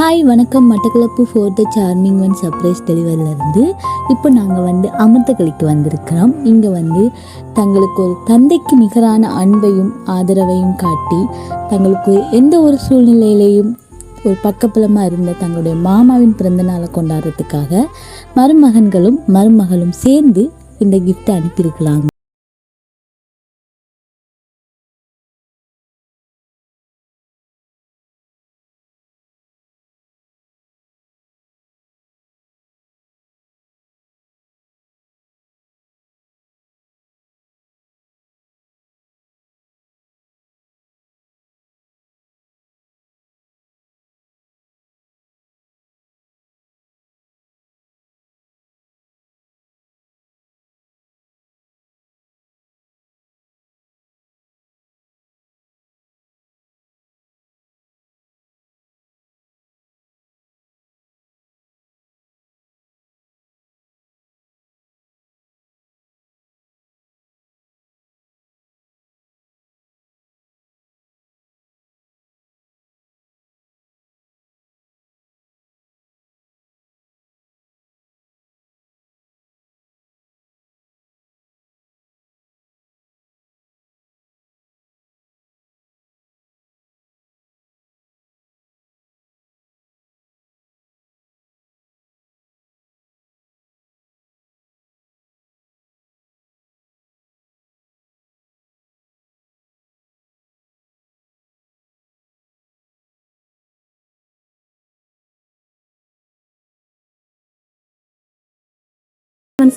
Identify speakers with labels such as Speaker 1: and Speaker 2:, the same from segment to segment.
Speaker 1: Hi வணக்கம். Batticaloa for the charming one surprise டெலிவரியிலேருந்து இப்போ நாங்கள் வந்து அமிர்தகலிக்கு வந்திருக்கிறோம். இங்கே வந்து தங்களுக்கு ஒரு தந்தைக்கு நிகரான அன்பையும் ஆதரவையும் காட்டி தங்களுக்கு எந்த ஒரு சூழ்நிலையிலையும் ஒரு பக்கப்பலமாக இருந்த தங்களுடைய மாமாவின் பிறந்தநாளை கொண்டாடுறதுக்காக மருமகன்களும் மருமகளும் சேர்ந்து இந்த கிஃப்ட்டை அனுப்பியிருக்கிறாங்க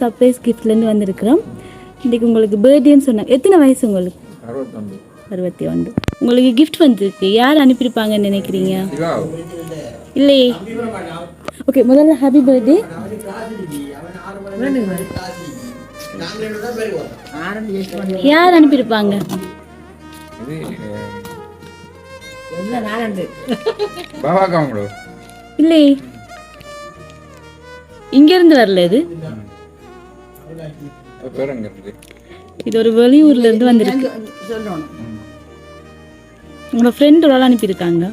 Speaker 1: சர்ப்ரைஸ் கிஃப்ட்லேருந்து வந்திருக்கிறோம். இன்றைக்கு உங்களுக்கு பர்த்டேன்னு சொன்னாங்க. எத்தனை வயசு உங்களுக்கு? அறுபத்தி ஒன்று உங்களுக்கு கிஃப்ட் வந்திருக்கு. யார் அனுப்பியிருப்பாங்கன்னு நினைக்கிறீங்க? இல்லையே ஓகே முதல்ல ஹாப்பி பர்த்டே யார் அனுப்பியிருப்பாங்க?
Speaker 2: இது பாபா காங்களோ
Speaker 1: இல்லையே இங்கேருந்து வரல இது.
Speaker 2: பேர்
Speaker 1: இது ஒரு வெளியூர்ல இருந்து வந்திருக்கு. உங்களோட ஃப்ரெண்ட் ஒரு ஆள் அனுப்பியிருக்காங்க.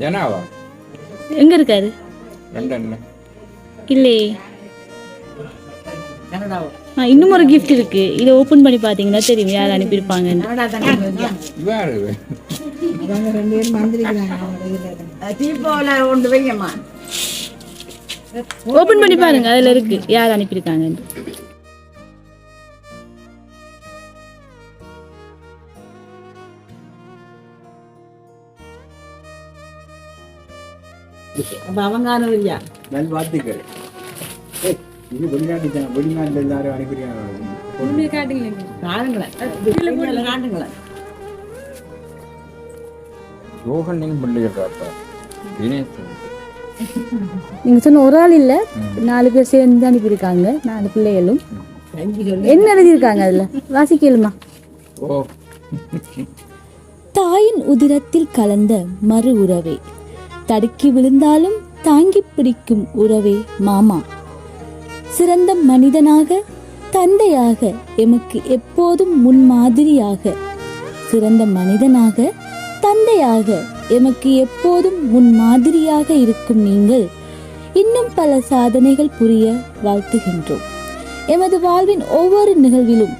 Speaker 2: ஜனாவா?
Speaker 1: எங்க இருக்காரு? இல்லையே. இன்னும் ஒரு கிஃப்ட் இருக்கு. இதை ஓபன் பண்ணி பார்த்தீங்கன்னா தெரியும். யார்
Speaker 2: இருக்கு
Speaker 1: ஓபன் பண்ணி பாருங்க. அதுல இருக்கு. யார் அனுப்பியிருக்காங்கன்னு.
Speaker 2: நல்வாழ்த்துக்கள் இது வெளிநாட்டு ஜனம் வெளிநாட்டில் எல்லாரும் அனுப்பிடுறாங்க யோகன் நீங்கள் பண்ணிக்கிறாப்பா தினேஷ்
Speaker 1: நீங்க சொன்ன ஒரு ஆள் இல்ல. நாலு பேர் சேர்ந்து அனுப்பியிருக்காங்க. நாலு பிள்ளைகளும். என்ன எழுதியிருக்காங்க அதுல? வாசிக்கலுமா
Speaker 2: ஓ.
Speaker 1: தாயின் உதிரத்தில் கலந்த மறு உறவே. தடுக்கி விழுந்தாலும் தாங்கி பிடிக்கும் உறவே மாமா. சிறந்த மனிதனாக தந்தையாக எமக்கு எப்போதும் முன்மாதிரியாக. சிறந்த மனிதனாக தந்தையாக எமக்கு எப்போதும் முன்மாதிரியாக இருக்கும் நீங்கள் இன்னும் பல சாதனைகள் புரிய வாழ்த்துகின்றோம். எமது வாழ்வின் ஒவ்வொரு நிகழ்விலும்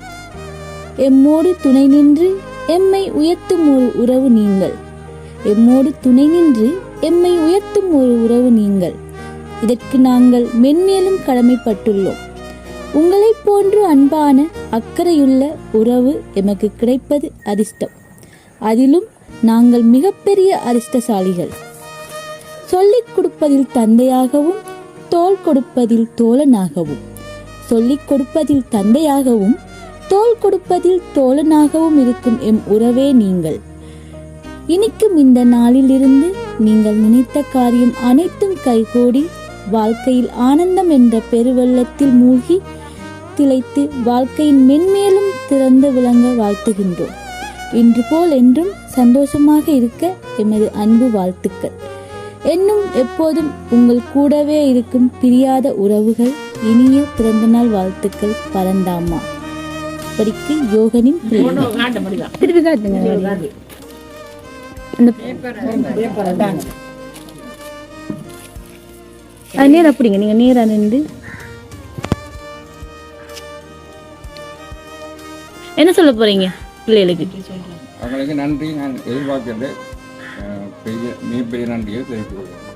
Speaker 1: எம்மோடு துணை நின்று எம்மை உயர்த்தும் ஒரு உறவு நீங்கள். எம்மோடு துணை நின்று எம்மை உயர்த்தும் ஒரு உறவு நீங்கள். இதற்கு நாங்கள் மென்மேலும் கடமைப்பட்டுள்ளோம். உங்களைப் போன்று அன்பான அக்கறையுள்ள உறவு எமக்கு கிடைப்பது அதிர்ஷ்டம். அதிலும் நாங்கள் மிகப்பெரிய அதிர்ஷ்டசாலிகள். சொல்லிக் கொடுப்பதில் தந்தையாகவும் தோள் கொடுப்பதில் தோழனாகவும். சொல்லிக் கொடுப்பதில் தந்தையாகவும் தோள் கொடுப்பதில் தோழனாகவும் இருக்கும் எம் உறவே நீங்கள். இனிக்கும் இந்த நாளிலிருந்து நீங்கள் நினைத்த காரியம் அனைத்தும் கைகூடி வாழ்க்கையில் ஆனந்தம் என்ற பெருவெள்ளத்தில் மூழ்கி திளைத்து வாழ்க்கையின் மென்மேலும் திறந்து விளங்க வாழ்த்துகின்றோம். இன்று போல் என்றும் சந்தோஷமாக இருக்க எமது அன்பு வாழ்த்துக்கள். என்னும் எப்போதும் உங்கள் கூடவே இருக்கும் பிரியாத உறவுகள் இனிய பிறந்தநாள் வாழ்த்துக்கள் பரந்தாமா. இப்படிக்கு யோகனின் திருப்பி காட்டுங்க. அந்த அது நேராக அப்படிங்க நீங்கள் நேரா நின்று என்ன சொல்ல போறீங்க பிள்ளைகளுக்கு?
Speaker 2: அவங்களுக்கு நன்றி நான் எதிர்பார்க்கல அஹ், பெரிய மிகப்பெரிய நன்றியை தெரிவித்துக் கொள்கிறேன்.